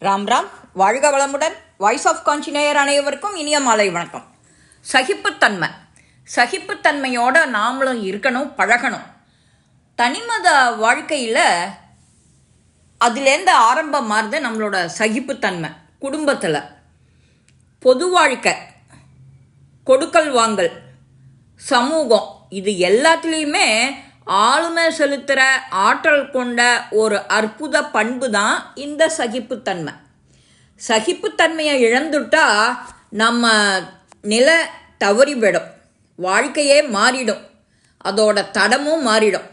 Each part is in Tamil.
ராம் ராம். வாழ்க வளமுடன். வாய்ஸ் ஆஃப் கான்சினேயர் அனைவருக்கும் இனிய மாலை வணக்கம். சகிப்புத்தன்மை. சகிப்புத்தன்மையோட நாமளும் இருக்கணும் பழகணும். தனிமத வாழ்க்கையில் அதுலேருந்து ஆரம்பமாகுது நம்மளோட சகிப்புத்தன்மை குடும்பத்தில். பொது வாழ்க்கை கொடுக்கல் வாங்கல் சமூகம் இது எல்லாத்துலேயுமே ஆளுமை செலுத்துகிற ஆற்றல் கொண்ட ஒரு அற்புத பண்பு தான் இந்த சகிப்புத்தன்மை. சகிப்புத்தன்மையை இழந்துட்டா நம்ம நிலை தவறிவிடும். வாழ்க்கையே மாறிடும். அதோட தடமும் மாறிடும்.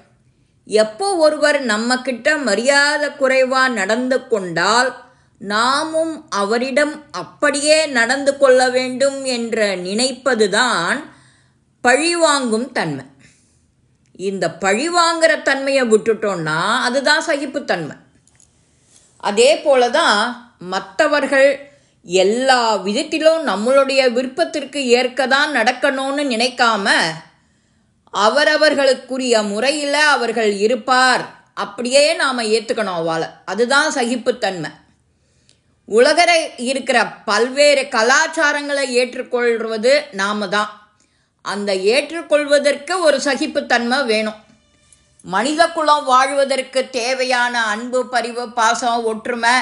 எப்போ ஒருவர் நம்மக்கிட்ட மரியாதை குறைவாக நடந்து கொண்டால் நாமும் அவரிடம் அப்படியே நடந்து கொள்ள வேண்டும் என்ற நினைப்பதுதான் பழிவாங்கும் தன்மை. இந்த பழிவாங்கிற தன்மையை விட்டுட்டோம்னா அதுதான் சகிப்புத்தன்மை அதே போல தான் மற்றவர்கள் எல்லா விதத்திலும் நம்மளுடைய விருப்பத்திற்கு ஏற்க தான் நடக்கணும்னு நினைக்காம அவரவர்களுக்குரிய முறையில் அவர்கள் இருப்பார். அப்படியே நாம் ஏற்றுக்கணும் அவளை. அதுதான் சகிப்புத்தன்மை உலகில் இருக்கிற பல்வேறு கலாச்சாரங்களை ஏற்றுக்கொள்வது நாம தான் அந்த ஏற்றுக்கொள்வதற்கு ஒரு சகிப்புத்தன்மை வேணும். மனித குலம் வாழ்வதற்கு தேவையான அன்பு பரிவு பாசம் ஒற்றுமை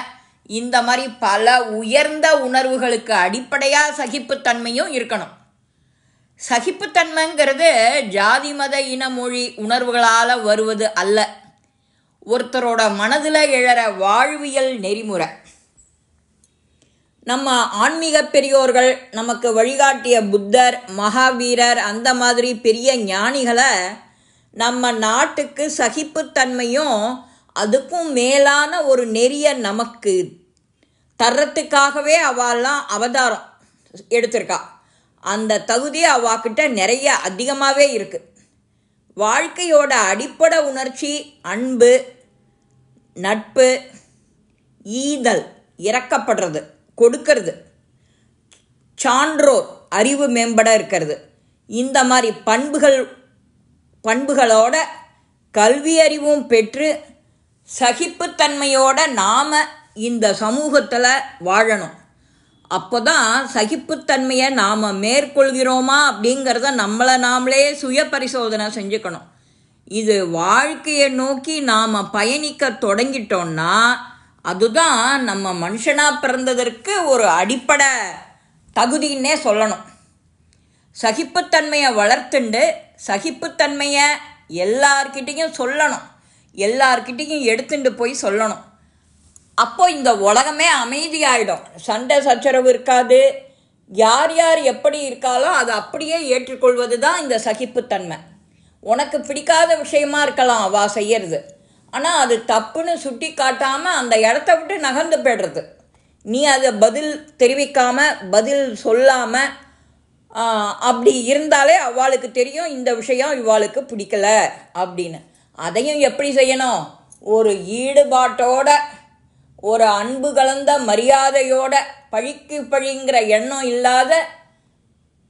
இந்த மாதிரி பல உயர்ந்த உணர்வுகளுக்கு அடிப்படையாக சகிப்புத்தன்மையும் இருக்கணும். சகிப்புத்தன்மைங்கிறது ஜாதி மத இன மொழி உணர்வுகளால் வருவது அல்ல. ஒருத்தரோட மனதில் எழற வாழ்வியல் நெறிமுறை. நம்ம ஆன்மீக பெரியோர்கள் நமக்கு வழிகாட்டிய புத்தர் மகாவீரர் அந்த மாதிரி பெரிய ஞானிகளை நம்ம நாட்டுக்கு சகிப்புத்தன்மையும் அதுக்கும் மேலான ஒரு நெறிய நமக்கு தர்றத்துக்காகவே அவெல்லாம் அவதாரம் எடுத்திருக்கா. அந்த தகுதி அவாக்கிட்ட நிறைய அதிகமாகவே இருக்குது வாழ்க்கையோட அடிப்படை உணர்ச்சி அன்பு நட்பு ஈதல் இறக்கப்படுறது கொடுக்கறது. சான்றோர் அறிவு மேம்பட இருக்கிறது. இந்த மாதிரி பண்புகள் பண்புகளோட கல்வி அறிவும் பெற்று சகிப்புத்தன்மையோட நாம் இந்த சமூகத்தில் வாழணும். அப்போ தான் சகிப்புத்தன்மையை நாம் மேற்கொள்கிறோமா அப்படிங்கிறத நம்மளை நாமளே சுய பரிசோதனை செஞ்சுக்கணும். இது வாழ்க்கையை நோக்கி நாம் பயணிக்க தொடங்கிட்டோம்னா அதுதான் நம்ம மனுஷனாக பிறந்ததற்கு ஒரு அடிப்படை தகுதின்னே சொல்லணும். சகிப்புத்தன்மையை வளர்த்துண்டு சகிப்புத்தன்மையை எல்லார்கிட்டேயும் சொல்லணும். எல்லார்கிட்டேயும் எடுத்துட்டு போய் சொல்லணும். அப்போ இந்த உலகமே அமைதியாயிடும். சண்டை சச்சரவு இருக்காது. யார் யார் எப்படி இருக்காலோ அதை அப்படியே ஏற்றுக்கொள்வது தான் இந்த சகிப்புத்தன்மை. உனக்கு பிடிக்காத விஷயமா இருக்கலாம் அவா செய்யறது. ஆனால் அது தப்புன்னு சுட்டி காட்டாமல் அந்த இடத்த விட்டு நகர்ந்து போய்டுறது. நீ அதை பதில் தெரிவிக்காமல் பதில் சொல்லாமல் அப்படி இருந்தாலே அவளுக்கு தெரியும் இந்த விஷயம் இவாளுக்கு பிடிக்கல அப்படின்னு. அதையும் எப்படி செய்யணும்? ஒரு ஈடுபாட்டோட ஒரு அன்பு கலந்த மரியாதையோட பழிக்கு பழிங்கிற எண்ணம் இல்லாத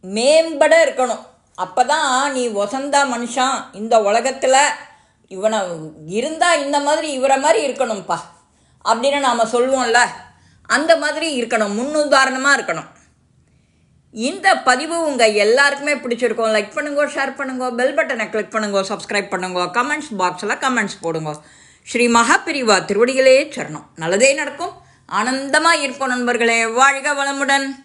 மேம்பட இருக்கணும். அப்போ தான் நீ வசந்த மனுஷன். இந்த உலகத்தில் இவனை இருந்தால் இந்த மாதிரி இவரை மாதிரி இருக்கணும்ப்பா அப்படின்னு நாம் சொல்லுவோம்ல. அந்த மாதிரி இருக்கணும். முன்னுதாரணமாக இருக்கணும். இந்த பதிவு உங்கள் எல்லாருக்குமே பிடிச்சிருக்கோம். லைக் பண்ணுங்க ஷேர் பண்ணுங்க பெல் பட்டனை கிளிக் பண்ணுங்க சப்ஸ்கிரைப் பண்ணுங்க கமெண்ட்ஸ் பாக்ஸில் கமெண்ட்ஸ் போடுங்க. ஸ்ரீ மகாபிரிவா திருவடிகளே சரணம். நல்லதே நடக்கும். ஆனந்தமாக இருக்கும் நண்பர்களே. வாழ்க வளமுடன்.